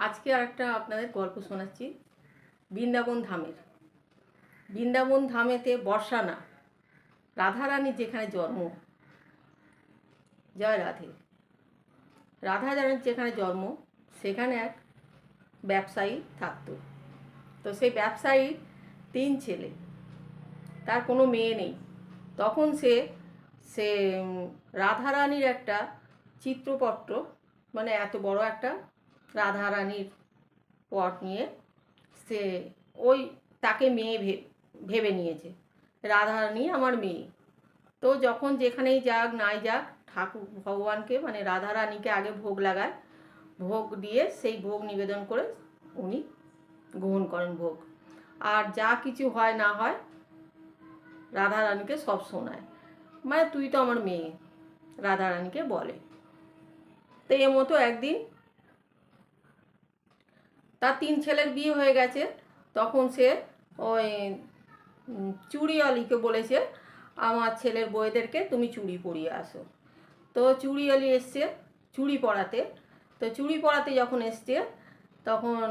আজকে আর একটা আপনাদের গল্প শোনাচ্ছি। বৃন্দাবন ধামের। বৃন্দাবন ধামেতে বর্ষা না। রাধারানীর যেখানে জন্ম, জয় রাধে। রাধা রানীর যেখানে জন্ম, সেখানে এক ব্যবসায়ী থাকতো। তো সেই ব্যবসায়ীর তিন ছেলে। তার কোনো মেয়ে নেই। তখন সে সে রাধারানীর একটা চিত্রপট্ট মানে এত বড় একটা রাধারানীর পট নিয়ে সে ওই তাকে মেয়ে ভেবে নিয়েছে, রাধারানী আমার মেয়ে। তো যখন যেখানেই যাক, নাই যাক, ঠাকুর, ভগবানকে মানে রাধারানীকে আগে ভোগ লাগায়, ভোগ দিয়ে সেই ভোগ নিবেদন করে উনি গ্রহণ করেন ভোগ। আর যা কিছু হয় না হয়, রাধারানীকে সব শোনায়। মানে তুই তো আমার মেয়ে, রাধারানীকে বলে। তো এ মতো একদিন তার তিন ছেলের বিয়ে হয়ে গেছে। তখন সে ওই উম, চুড়িওয়ালিকে বলেছে আমার ছেলের বউদেরকে তুমি চুড়ি পরিয়ে আসো। তো চুড়িওয়ালি এসছে চুড়ি পরাতে। তো চুড়ি পরাতে যখন এসছে তখন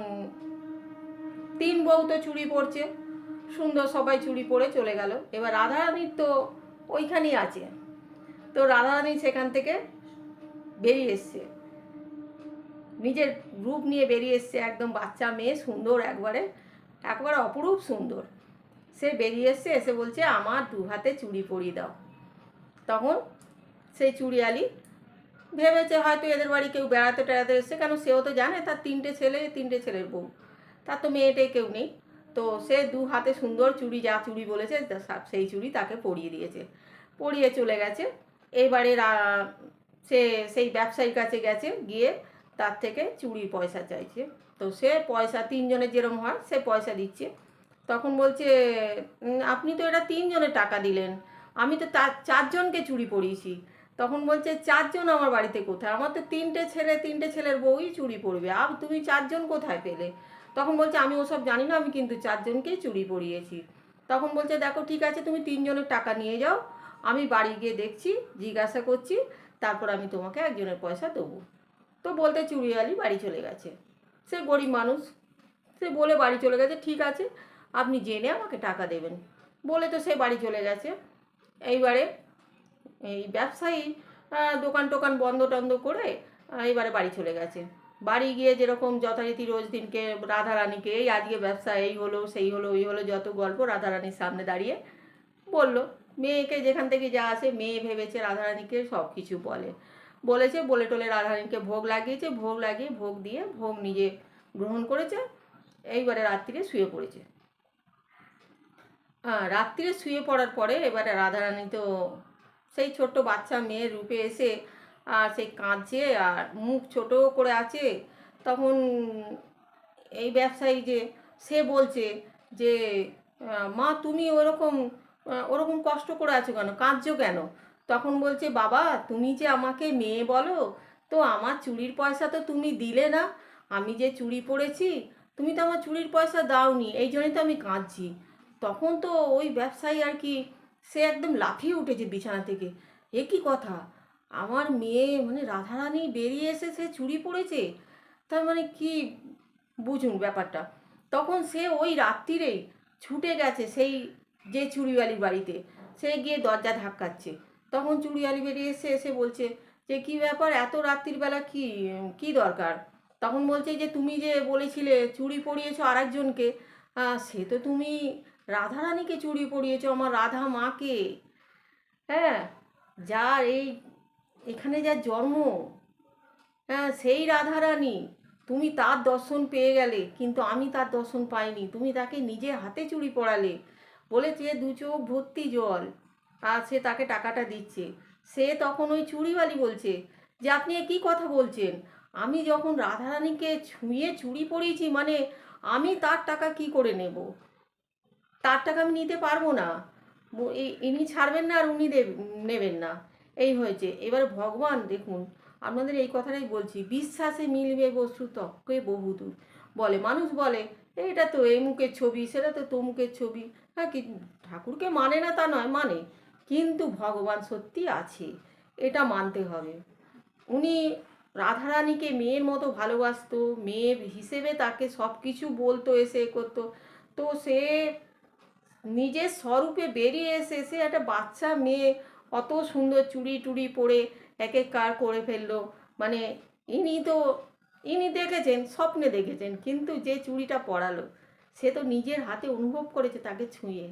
তিন বউ তো চুড়ি পরছে। সুন্দর সবাই চুড়ি পরে চলে গেল। এবার রাধারানীর তো ওইখানেই আছে। তো রাধারানী সেখান থেকে বেরিয়ে এসছে। নিজের রূপ নিয়ে বেরিয়ে এসছে একদম বাচ্চা মেয়ে, সুন্দর একবারে। একবারে অপরূপ সুন্দর। সে বেরিয়ে এসছে, এসে বলছে, আমার দু হাতে চুড়ি পরিয়ে দাও। তখন সেই চুড়িয়ালি ভেবেছে হয়তো এদের বাড়ি কেউ বেড়াতে টেড়াতে এসছে, কেন সেও তো জানে, তার তিনটে ছেলে, তিনটে ছেলের বউ। তার তো মেয়েটে কেউ নেই। তো সে দু হাতে সুন্দর চুড়ি, যা চুড়ি বলেছে সেই চুড়ি তাকে পরিয়ে দিয়েছে। পরিয়ে চলে গেছে। এইবারে সে সেই ব্যবসায়ীর কাছে গেছে, গিয়ে তার থেকে চুড়ির পয়সা চাইছে। তো সে পয়সা তিনজনের যেরকম হয়, সে পয়সা দিচ্ছে। তখন বলছে আপনি তো এটা তিনজনের টাকা দিলেন। আমি তো চারজনকে চুরি পরিয়েছি তখন বলছে, চারজন আমার বাড়িতে কোথায়? আমার তো তিনটে ছেলে, তিনটে ছেলের বউই চুরি পরবে আর তুমি চারজন কোথায় পেলে? তখন বলছে, আমি ওসব জানি না, আমি কিন্তু চারজনকেই চুরি পরিয়েছি তখন বলছে, দেখো, ঠিক আছে, তুমি তিনজনের টাকা নিয়ে যাও। আমি বাড়ি গিয়ে দেখছি, জিজ্ঞাসা করছি, তারপর আমি তোমাকে একজনের পয়সা দেবো। তো বলতে চুড়িয়ালি বাড়ি চলে গেছে। সে গরিব মানুষ। সে বলে বাড়ি চলে গেছে, ঠিক আছে, আপনি জেনে আমাকে টাকা দেবেন। বলে তো সে বাড়ি চলে গেছে। এইবারে এই ব্যবসায়ী দোকান টোকান বন্ধ টন্ধ করে এইবারে বাড়ি চলে গেছে। বাড়ি গিয়ে যেরকম যথারীতি রোজ দিনকে রাধারানীকে, এই আজকে ব্যবসা, এই হলো, সেই হলো, ওই হলো, যত গল্প, রাধারানীর সামনে দাঁড়িয়ে বলল, মেয়েকে যেখান থেকে যা আসে, মেয়ে ভেবেছে রাধারানীকে সব কিছু বলে। বলেছে, বলে টলে রাধারানীকে ভোগ লাগিয়েছে, ভোগ লাগিয়ে ভোগ দিয়ে ভোগ নিজে গ্রহণ করেছে, এইবারে রাত্রিরে শুয়ে পড়েছে। হ্যাঁ রাত্রিরে শুয়ে পড়ার পরে এবারে রাধারানী তো সেই ছোট্ট বাচ্চা মেয়ের রূপে এসে, আর সেই কাঁদছে, আর মুখ ছোট করে আছে। তখন এই ব্যবসায়ী যে, সে বলছে যে মা, তুমি ওরকম ওরকম কষ্ট করে আছো কেন? কাঁদছো কেন? তখন বলছে, বাবা, তুমি যে আমাকে মেয়ে বলো, তো আমার চুরির পয়সা তো তুমি দিলে না। আমি যে চুরি পড়েছি, তুমি তো আমার চুরির পয়সা দাওনি, এই জন্যই তো আমি কাঁদছি। তখন তো ওই ব্যবসায়ী আর কি, সে একদম লাফিয়ে উঠেছে বিছানা থেকে। এ কি কথা? আমার মেয়ে মানে রাধারানী বেরিয়ে এসে সে চুরি পড়েছে? তার মানে কি বুঝুন ব্যাপারটা। তখন সে ওই রাত্রিরেই ছুটে গেছে সেই যে চুড়িওয়ালির বাড়িতে। সে গিয়ে দরজা ধাক্কাচ্ছে। তখন চুড়িওয়ালি বেরিয়ে এসে এসে বলছে যে, কি ব্যাপার? এত রাত্রির বেলা কি কি দরকার? তখন বলছে যে, তুমি যে বলেছিলে চুড়ি পরিয়েছো আরেকজনকে সে তো তুমি রাধারানীকে চুড়ি পরিয়েছো আমার রাধা মাকে। হ্যাঁ যার এই, এখানে যার জন্ম হ্যাঁ সেই রাধারানী। তুমি তার দর্শন পেয়ে গেলে, কিন্তু আমি তার দর্শন পাইনি। তুমি তাকে নিজে হাতে চুড়ি পড়ালে। বলেছে, দু চোখ ভর্তি জল। আর সে তাকে টাকাটা দিচ্ছে। সে তখন ওই চুড়িওয়ালি বলছে, যে আপনি কী কথা বলছেন? আমি যখন রাধারানীকে ছুঁয়ে চুড়ি পরিয়েছি মানে আমি তার টাকা কি করে নেব? তার টাকা আমি নিতে পারব না। ইনি ছাড়বেন না আর উনি নেবেন না। এই হয়েছে। এবার ভগবান, দেখুন, আপনাদের এই কথাটাই বলছি, বিশ্বাসে মিলবে বস্তু তক্কে বহুদূর। বলে, মানুষ বলে, এটা তো এই মুখের ছবি, সেটা তো তমুকের ছবি। হ্যাঁ কি, ঠাকুরকে মানে না তা নয় মানে। কিন্তু ভগবান সত্যি আছে, এটা মানতে হবে। উনি রাধারানীকে মেয়ের মতো ভালোবাসতো, মেয়ে হিসেবে তাকে সব কিছু বলতো, এসে করতো। তো সে নিজের স্বরূপে বেরিয়ে এসে সে একটা বাচ্চা মেয়ে অত সুন্দর চুড়ি টুড়ি পরে এক এক কার করে ফেলল। মানে ইনি তো, ইনি দেখেছেন, স্বপ্নে দেখেছেন, কিন্তু যে চুড়িটা পরালো, সে তো নিজের হাতে অনুভব করেছে তাকে ছুঁয়ে।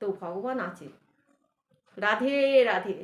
তো ভগবান আছে। রাধে রাধে।